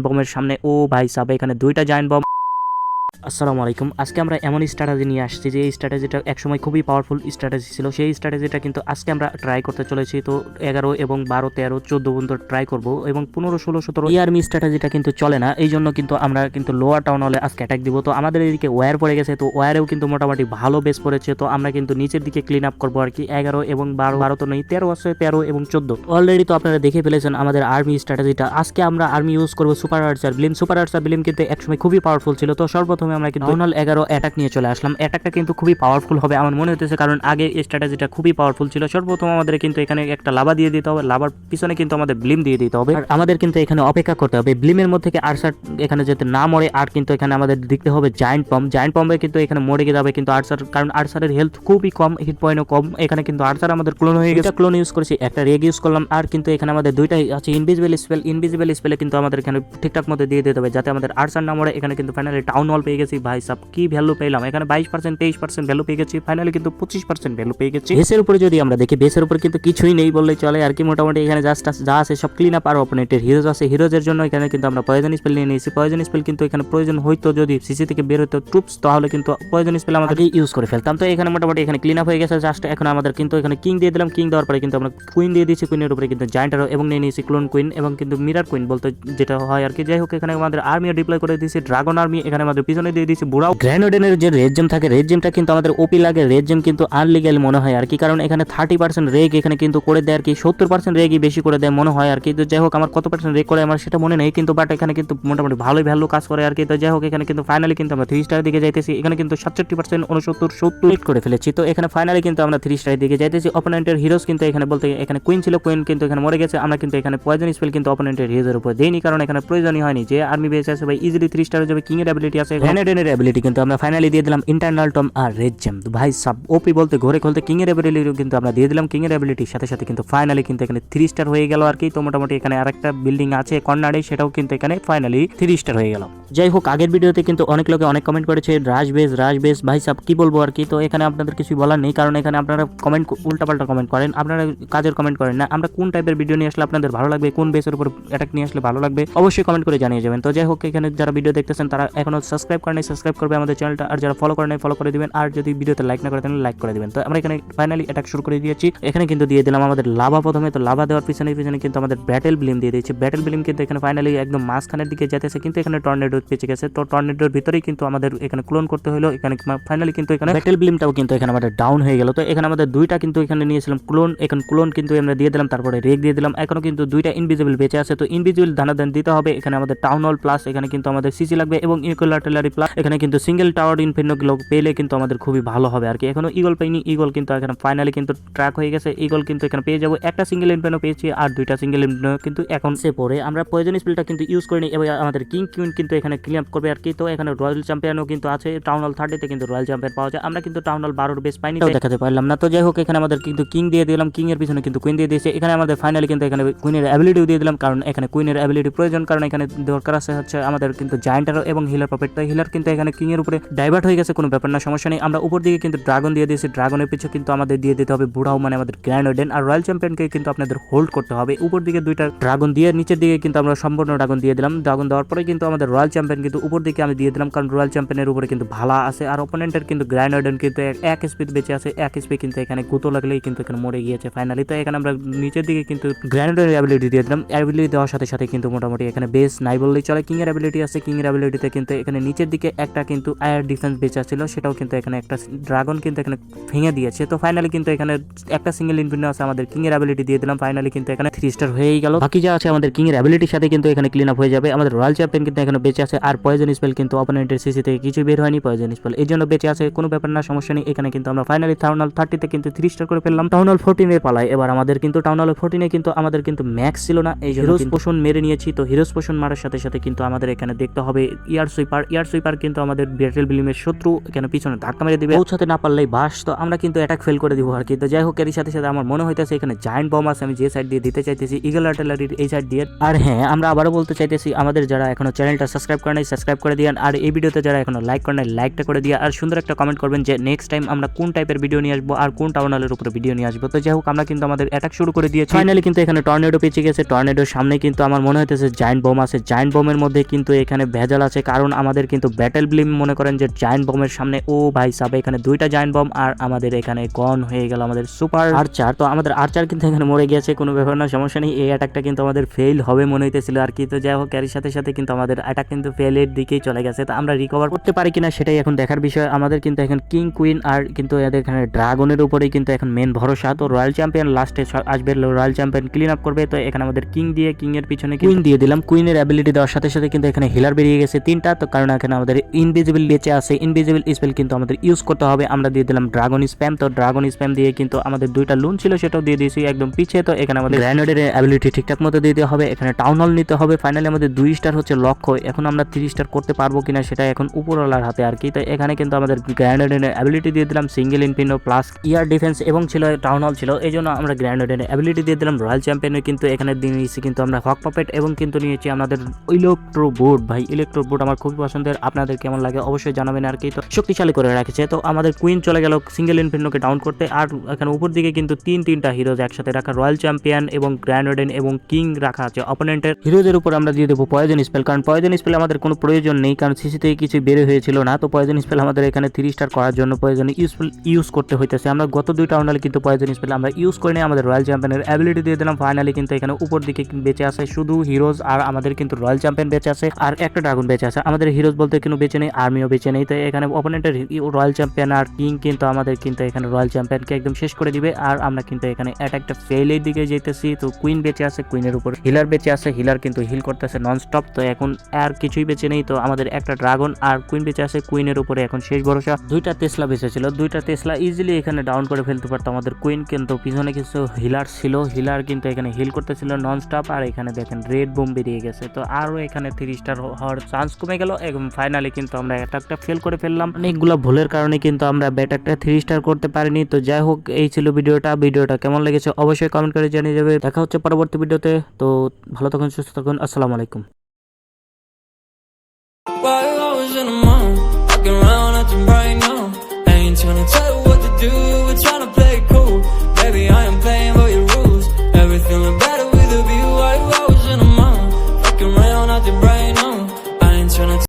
বমের সামনে। ও ভাই সাহেব এখানে দুইটা জায়েন্ট বম। আসসালামু আলাইকুম। আজকে আমরা এমন স্ট্র্যাটেজি নিয়ে আসছি যে, এই স্ট্র্যাটেজিটা একসময় খুবই পাওয়ারফুল স্ট্র্যাটেজি ছিল। সেই স্ট্র্যাটেজিটা কিন্তু আজকে আমরা ট্রাই করতে চলেছি। তো এগারো এবং বারো, তেরো, চোদ্দ পর্যন্ত ট্রাই করব এবং পনেরো, ষোলো, সতেরো এই আর্মি স্ট্র্যাটেজিটা কিন্তু চলে না। এই জন্য কিন্তু আমরা কিন্তু লোয়ার টাউন হলে আজকে অ্যাটাক দিব। তো আমাদের এদিকে ওয়্যার পড়ে গেছে। তো ওয়্যারেও কিন্তু মোটামুটি ভালো বেস পড়েছে। তো আমরা কিন্তু নিচের দিকে ক্লিন আপ করব আর কি এগারো এবং বারো বারো তো নেই, তেরো আছে, তেরো এবং চোদ্দ। অলরেডি তো আপনারা দেখে ফেলেছেন আমাদের আর্মি স্ট্র্যাটেজিটা আজকে আমরা আর্মি ইউজ করব সুপার আর্চার বিলিম সুপার আর্চার বিলিম কিন্তু একসময় খুবই পাওয়ারফুল ছিল। তো সর্বপ্রথমে আমরা কিন্তু টাউন এগারো অ্যাটাক নিয়ে চলে আসলাম। অ্যাটাকটা কিন্তু খুবই পাওয়ারফুল হবে আমার মনে হতেছে কারণ আগে স্ট্র্যাটেজিটা খুবই পাওয়ারফুল ছিল। সর্বপ্রথম আমাদের কিন্তু এখানে একটা লাভা দিয়ে দিতে হবে। লাভার পিছনে কিন্তু আমাদের ব্লিম দিয়ে দিতে হবে। আর আমাদের কিন্তু এখানে অপেক্ষা করতে হবে। ব্লিমের মধ্যে থেকে আরসার এখানে যাতে না মরে আর কিন্তু এখানে আমাদের দেখতে হবে জায়েন্ট পাম্প জায়েন্ট পাম্পে কিন্তু এখানে মরে গিয়ে যাবে কিন্তু আরসার কারণ আরসারের হেলথ খুবই কম হিট পয়েন্টও কম। এখানে কিন্তু আরসার আমাদের ক্লোন হয়ে গেছে। ক্লোন ইউজ করেছি একটা রেগ ইউজ করলাম আর কিন্তু এখানে আমাদের দুইটাই আছে ইনভিজিবল স্পেল ইনভিজিবল স্পেলে কিন্তু আমাদের এখানে ঠিকঠাক মতো দিয়ে দিতে হবে যাতে আমাদের আরসার না মরে। এখানে কিন্তু ফাইনালি টাউন হল পেয়ে গেছি ভাই সব কি ভ্যালু পেলাম এখানে বাইশ পার্সেন্ট তেইশ পার্সেন্ট ভ্যালু পেয়ে গেছি ফাইনালি কিন্তু পঁচিশ পার্সেন্ট ভ্যালু পেয়ে গেছি। বেসের উপরে যদি আমরা দেখি বেসের উপরে কিন্তু কিছুই নেই বললে চলে আর কি মোটামুটি এখানে জাস্ট যা আছে সব ক্লিন আপ আর অপোনেন্টের হিরোজ আছে। হিরোজের জন্য এখানে কিন্তু আমরা পয়জন স্পেল নিয়ে নিয়েছি। পয়জন স্পেল কিন্তু এখানে প্রয়োজন হইতো যদি সিসি থেকে বের হতো ট্রুপস তাহলে কিন্তু পয়জন স্পেল আমাদের ইউজ করে ফেলতাম। তো এখানে মোটামুটি এখানে ক্লিন আপ হয়ে গেছে জাস্ট এখন আমাদের কিন্তু এখানে কিং দিয়ে দিলাম। কিং দেওয়ার পরে কিন্তু আমরা কুইন দিয়ে দিয়েছি। কুইনের উপরে কিন্তু জায়েন্টারও এবং নিয়ে নিয়েছি ক্লোন কুইন এবং কিন্তু মিরার কুইন বলতে যেটা হয় আর কি। যাই হোক এখানে আমাদের আর্মিও ডিপ্লয় করে দিয়েছি ড্রাগন আর্মি এখানে আমাদের পিছনে দিয়ে দিয়েছি, বুড়াও গ্র্যানোডেনের যে রেড জেম থাকে, রেড জেমটা কিন্তু আমাদের ওপি লাগে, রেড জেম কিন্তু আনলিগাল মনে হয় আর কি, কারণ এখানে থার্টি পার্সেন্ট রেগ এখানে কিন্তু করে দেয় আর কি, সত্তর পার্সেন্ট রেগই বেশি করে দেয় মনে হয় আর কি, তো যাই হোক আমার কত পার্সেন্ট রেগ করে আমার সেটা মনে নেই, কিন্তু বাট এখানে কিন্তু মোটামুটি ভালোই ভ্যালু কাজ করে আর কি, তো যাই হোক এখানে কিন্তু ফাইনালি কিন্তু আমরা থ্রি স্টারের দিকে যাইতেছি, এখানে কিন্তু সাতষট্টি পার্সেন্ট উনসত্তর সত্তর হিট করে ফেলেছি, তো এখানে ফাইনালি কিন্তু আমরা থ্রি স্টারের দিকে যাইতেছি অপোনেন্টের হিরোজ কিন্তু এখানে বলতে, এখানে কুইন ছিল কুইন কিন্তু এখানে মরে গেছে, আমরা কিন্তু এখানে পয়জন স্পেল কিন্তু অপোনেন্টের হিরোজের উপর দেইনি, কারণ এখানে প্রয়োজনই হয়নি, যে আর্মি বেস আছে ভাই ইজিলি থ্রি স্টার যাবে কিং এর অ্যাবিলিটি আছে গ্রেনেডেনের অ্যাবিলিটি কিন্তু আমরা ফাইনালি দিয়ে দিলাম ইন্টারনাল টম আর রেড জেম ভাই, সাব ওপি বলতে ঘরে খুলতে কিং এর অ্যাবিলিটি কিন্তু আমরা দিয়ে দিলাম। কিং এর অ্যাবিলিটির সাথে সাথে কিন্তু ফাইনালি কিন্তু এখানে থ্রি স্টার হয়ে গেল আর কি। তো মোটামুটি এখানে আরেকটা বিল্ডিং আছে কর্নারে সেটাও কিন্তু এখানে ফাইনালি থ্রি স্টার হয়ে গেল। যাই হোক, আগের ভিডিওতে কিন্তু অনেক লোকে অনেক কমেন্ট করেছে রাজ বেস রাজ বেস ভাই সাব কি বলব আর কি? তো এখানে আপনাদের কিছু বলার নেই, কারণ এখানে আপনারা কমেন্ট উল্টাপাল্টা কমেন্ট করেন। আপনারা কাজের কমেন্ট করেন না। আমরা কোন টাইপের ভিডিও নিয়ে আসলে আপনাদের ভালো লাগবে, কোন বেসের উপর অ্যাটাক নিয়ে আসলে ভালো লাগবে, অবশ্যই কমেন্ট করে জানিয়ে যাবেন। তো যাই হোক, এখানে যারা ভিডিও দেখতেছেন, তারা এখনও সাবস্ক্রাইব সাবস্ক্রাইব করবে আমাদের চ্যানেলটা আর যারা ফলো করে করেন ফলো করে দিবেন। আর যদি ভিডিওতে লাইক না করে তাহলে লাইক করে দিবেন। তো আমরা এখানে ফাইনালি অ্যাটাক শুরু করে দিয়েছি। এখানে কিন্তু দিয়ে দিলাম আমাদের লাভা প্রথমে। তো লাভা দেওয়ার পিছনে পিছনে কিন্তু আমাদের ব্যাটেল বিলিম দিয়ে দিয়েছে। ব্যাটেল বিলিম কিন্তু এখানে ফাইনালি একদম মাঝখানের দিকে যেতেছে। কিন্তু এখানে টর্নেডো পেঁচে গেছে। তো টর্নেডোর ভিতরেই কিন্তু আমাদের এখানে ক্লোন করতে হলো। এখানে ফাইনালি কিন্তু এখানে ব্যাটেল বিলিমটাও কিন্তু এখানে আমাদের ডাউন হয়ে গেল। তো এখানে আমাদের দুইটা কিন্তু এখানে নিয়েছিলাম ক্লোন এখন ক্লোন কিন্তু আমরা দিয়ে দিলাম। তারপরে রেক দিয়ে দিলাম। এখনও কিন্তু দুইটা ইনভিজিবল বেঁচে আছে। তো ইনভিজিবল দানাদান দিতে হবে। এখানে আমাদের টাউন হল প্লাস এখানে কিন্তু আমাদের সিসি লাগবে এবং ইকুয়াল আর্টিলারি প্লাস এখানে কিন্তু সিঙ্গেল টাওয়ার ইনফিনোগুলো পেলে কিন্তু আমাদের খুবই ভালো হবে। আর কি, এখনও ইগল পাইনি ইগল কিন্তু এখানে ফাইনালি কিন্তু ট্র্যাক হয়ে গেছে। ইগল কিন্তু এখানে পেয়ে যাব। একটা সিঙ্গেল ইনফেনও পেয়েছি আর দুইটা সিঙ্গেল ইনফেনও কিন্তু এখন সে পরে আমরা পয়জন স্পিলটা কিন্তু ইউজ করিনি এবং আমাদের কিং কিউন কিন্তু এখানে ক্লিন আপ করবে। আর কি, তো এখানে রয়্যাল চ্যাম্পিয়নও কিন্তু আছে। টাউন হল থার্টিতে কিন্তু রয়্যাল চ্যাম্পিয়ন পাওয়া যায়। আমরা কিন্তু টাউন হল বারোর বেশ পাইনি দেখাতে পারলাম না। তো যাই হোক, এখানে আমাদের কিন্তু কিং দিয়ে দিলাম। কিং এর পিছনে কিন্তু কুইন দিয়ে দিয়েছে। এখানে আমাদের ফাইনালি কিন্তু এখানে কুইনের অ্যাবিলিটিও দিয়ে দিলাম। কারণ এখানে কুইনের অ্যাবিলিটি প্রয়োজন। কারণ এখানে দরকার আছে হচ্ছে আমাদের কিন্তু জায়েন্টারও এবং হিলার পাপেট তো হিলার কিন্তু এখানে কিং এর উপরে ডাইভার্ট হয়ে গেছে, কোনো ব্যাপার না, সমস্যা নেই। আমরা উপর দিকে কিন্তু ড্রাগন দিয়ে দিয়েছি ড্রাগনের পিছু কিন্তু আমাদের দিয়ে দিতে হবে বুড়াও মানে আমাদের গ্র্যান্ড আর রয়্যাল চ্যাম্পিয়নকে কিন্তু আপনাদের হোল্ড করতে হবে। উপর দিকে দুইটা ড্রাগন দিয়ে, নিচের দিকে কিন্তু আমরা সম্পূর্ণ ড্রাগন দিয়ে দিলাম। ড্রাগন দেওয়ার পরে কিন্তু আমাদের রয়্যাল চ্যাম্পিয়ন কিন্তু উপর দিকে আমি দিয়ে দিলাম, কারণ রয়্যাল চ্যাম্পিয়নের উপরে কিন্তু ভালা আছে। আর অপোনেন্টের কিন্তু গ্র্যান্ড কিন্তু এক- স্পিড বেঁচে আছে, এক স্পিড কিন্তু এখানে গুতো লাগলেই কিন্তু এখানে মরে গিয়েছে ফাইনালি তো এখানে আমরা নিচের দিকে কিন্তু গ্র্যান্ডের অ্যাবিলিটি দিয়ে দিলাম। অ্যাবিলিটি দেওয়ার সাথে সাথে কিন্তু মোটামুটি এখানে বেস নাই বললেই চলে। কিং এর অ্যাবিলিটি আছে কিং এর অ্যাবিলিটিতে কিন্তু এখানে নিচের দিকে একটা কিন্তু আয়ার ডিফেন্স বেঁচে ছিল সেটাও কিন্তু এখানে একটা ড্রাগন কিন্তু এখানে ভেঙে দিয়েছে। তো ফাইনালি কিন্তু এখানে একটা সিঙ্গেল ইনফিনিটি আছে আমাদের কিং এর অ্যাবিলিটি দিয়ে দিলাম। ফাইনালি কিন্তু এখানে থ্রি স্টার হয়েই গেল। বাকি যা আছে আমাদের কিং এর অ্যাবিলিটির সাথে কিন্তু এখানে ক্লিন আপ হয়ে যাবে। আমাদের রয়্যাল চ্যাম্পিয়ন কিন্তু এখানে বেঁচে আছে আর পয়জন স্পেল কিন্তু অপোনেন্টের সিসি থেকে কিছু বের হয়নি পয়জন স্পেল এই জন্য বেঁচে আছে কোনো ব্যাপার না সমস্যা নেই। এখানে কিন্তু আমরা ফাইনালি টাউন হল থার্টিতে কিন্তু থ্রি স্টার করে ফেললাম। টাউন হল ফোরটিনের পালায়। এবার আমাদের কিন্তু টাউন হল ফোরটিনে কিন্তু আমাদের কিন্তু ম্যাক্স ছিল না এই হিরোজ পোষণ মেরে নিয়েছি। তো হিরোজ পোষণ মারার সাথে সাথে কিন্তু আমাদের এখানে দেখতে হবে ইয়ার সুইপার ইয়ার সুইপার কিন্তু আমাদের ব্যাটেল বিলিমের শত্রু এখানে পিছনে ধাক্কা মেরে দিবে? পৌঁছাতে না পারলেই বাস, তো আমরা কিন্তু অ্যাটাক ফেল করে দিব আর কি। তো যাই হোক এর সাথে সাথে আমার মনে হইতেছে এখানে জায়েন্ট বম আছে, আমি যে সাইড দিয়ে দিতে চাইতেছি ইগল আর্টিলারির এই সাইড দিয়ে। আর হ্যাঁ আমরা আবারও বলতে চাইতেছি, আমাদের যারা এখনও চ্যানেলটা সাবস্ক্রাইব করে নাই সাবস্ক্রাইব করে দিন আর এই ভিডিওতে যারা এখনও লাইক করে নাই লাইকটা করে দিয়ে। আর সুন্দর একটা কমেন্ট করবেন যে নেক্সট টাইম আমরা কোন টাইপের ভিডিও নিয়ে আসব আর কোন টাউনালের উপরে ভিডিও নিয়ে আসব। তো যাই হোক, আমরা কিন্তু আমাদের অ্যাটাক শুরু করে দিয়েছি। ফাইনালি কিন্তু এখানে টর্নেডো পেঁচে গেছে। টর্নেডোর সামনে কিন্তু আমার মনে হইতেছে জায়েন্ট বোম আছে। জায়েন্ট বোমের মধ্যে কিন্তু এখানে ভেজাল আছে, কারণ আমাদের কিন্তু ব্যাটেল ব্লিম মনে করেন যে জায়েন্ট বোমের সামনে। ও ভাই সাবে, এখানে দুইটা জায়েন্ট বম আর আমাদের এখানে গন হয়ে গেল আমাদের সুপার আর্চার তো আমাদের আর্চার কিন্তু এখানে মরে গেছে কোনো ব্যাপার না, সমস্যা নেই। এই অ্যাটাকটা কিন্তু আমাদের ফেল হবে মনে হইতেছিল আর কি। তো যাই হোক এর সাথে সাথে কিন্তু আমাদের অ্যাটাক কিন্তু ফেলের দিকেই চলে গেছে। তো আমরা রিকভার করতে পারি কিনা সেটাই এখন দেখার বিষয়। আমাদের কিন্তু এখন কিং কুইন আর কিন্তু এদের এখানে ড্রাগনের উপরেই কিন্তু এখন মেন ভরসা। তো রয়্যাল চ্যাম্পিয়ন লাস্টে আসবে রয়্যাল চ্যাম্পিয়ন ক্লিন আপ করবে। তো এখানে আমাদের কিং দিয়ে কিং এর পিছনে কুইন দিয়ে দিলাম। কুইনের অ্যাবিলিটি দেওয়ার সাথে সাথে কিন্তু এখানে হিলার বেরিয়ে গেছে তিনটা। তো কারণ এখানে আমাদের ইনভিজিবল বেঁচে আছে ইনভিজিবল স্পেল কিন্তু আমাদের ইউজ করতে হবে। আমরা দিয়ে দিলাম ড্রাগন স্প্যাম তো ড্রাগন স্প্যাম দিয়ে কিন্তু আমাদের দুইটা লুন ছিল, সেটাও দিয়ে দিয়েছি একদম পিছিয়ে তো এখানে আমাদের গ্র্যানেডের অ্যাবিলিটি ঠিকঠাক মতো দিতে হবে। এখানে টাউন হল নিতে হবে। ফাইনালি আমাদের দুই স্টার হচ্ছে লক্ষ্য। এখন আমরা থ্রি স্টার করতে পারব কিনা সেটা এখন উপরওয়ালার হাতে আর কি। তো এখানে কিন্তু আমাদের গ্র্যানেডের অ্যাবিলিটি দিয়ে দিলাম single inferno plus air defence এবং ছিল টাউন হল ছিল। এই জন্য আমরা গ্র্যানেডের অ্যাবিলিটি দিয়ে দিলাম রয়্যাল চ্যাম্পিয়নের কিন্তু এখানে দিয়ে নিয়েছি কিন্তু আমরা হক পপেট এবং কিন্তু নিয়েছি আমাদের ইলেকট্রো বোর্ড ভাই ইলেকট্রো বোর্ড আমার খুবই পছন্দের। আপনাদের কেমন লাগে অবশ্যই জানাবেন আর কি। তো শক্তিশালী করে রাখছে। তো আমাদের কুইন চলে গেল সিঙ্গেল ইনফিনোকে ডাউন করতে। আর এখানে উপর দিকে কিন্তু তিন, তিনটা হিরোজ একসাথে রাখা রয়্যাল চ্যাম্পিয়ন এবং গ্র্যান্ড গ্র্যান্ডোডেন এবং কিং রাখা আছে অপোনেন্টের হিরোজের উপর আমরা দিয়ে দেবো পয়জন স্পেল কারণ পয়জন স্পেল আমাদের কোনো প্রয়োজন নেই, কারণ সিসি থেকে কিছু বের হয়েছিল না। তো পয়জন স্পেল আমাদের এখানে থ্রি স্টার করার জন্য পয়জন ইউজফুল ইউজ করতে হইতেছে। আমরা গত দুইটা রাউন্ডে কিন্তু পয়জন স্পেল আমরা ইউজ করে নিয়ে আমাদের রয়্যাল চ্যাম্পিয়নের অ্যাবিলিটি দিয়ে দিলাম। ফাইনালি কিন্তু এখানে উপর দিকে বেঁচে আছে শুধু হিরোজ আর আমাদের কিন্তু রয়্যাল চ্যাম্পিয়ন বেঁচে আছে। আর একটা ড্রাগন বেঁচে আছে। আমাদের হিরোজ বলতে কোনো বেঁচে নেই, আর্মিও বেঁচে নেই। তো এখানে অপোনেন্টের রয়্যাল চ্যাম্পিয়ন আর কিং কিন্তু আমাদের কিন্তু এখানে রয়্যাল চ্যাম্পিয়নকে একদম শেষ করে দিবে। আর আমরা কিন্তু এখানে অ্যাটাকটা ফেলের দিকে যেতেছি। তো কুইন বেঁচে আছে কুইনের উপর হিলার বেঁচে আছে হিলার কিন্তু হিল করতেছে নন স্টপ তো এখন আর কিছুই বেঁচে নেই। তো আমাদের একটা ড্রাগন আর কুইন বেঁচে আছে কুইনের উপরে এখন শেষ ভরসা। দুইটা তেসলা বেঁচে ছিল। দুইটা তেসলা ইজিলি এখানে ডাউন করে ফেলতে পারতো আমাদের কুইন কিন্তু পিছনে কিছু হিলার ছিল। হিলার কিন্তু এখানে হিল করতেছিল নন স্টপ আর এখানে দেখেন রেড বোম বেরিয়ে গেছে। তো আরও এখানে থ্রি স্টার হওয়ার চান্স কমে গেল এবং ফাইনালি কিন্তু আমরা অ্যাটাকটা ফেল করে ফেললাম। অনেকগুলো ভুলের কারণে কিন্তু আমরা ব্যাটাকটা থ্রি স্টার করতে পারিনি। তো যাই হোক, এই ছিল ভিডিওটা। ভিডিওটা কেমন লেগেছে অবশ্যই কমেন্ট করে জানিয়ে যাবে। দেখা হচ্ছে পরবর্তী ভিডিওতে। তো ভালো থাকুন, সুস্থ থাকুন। আসসালামু আলাইকুম।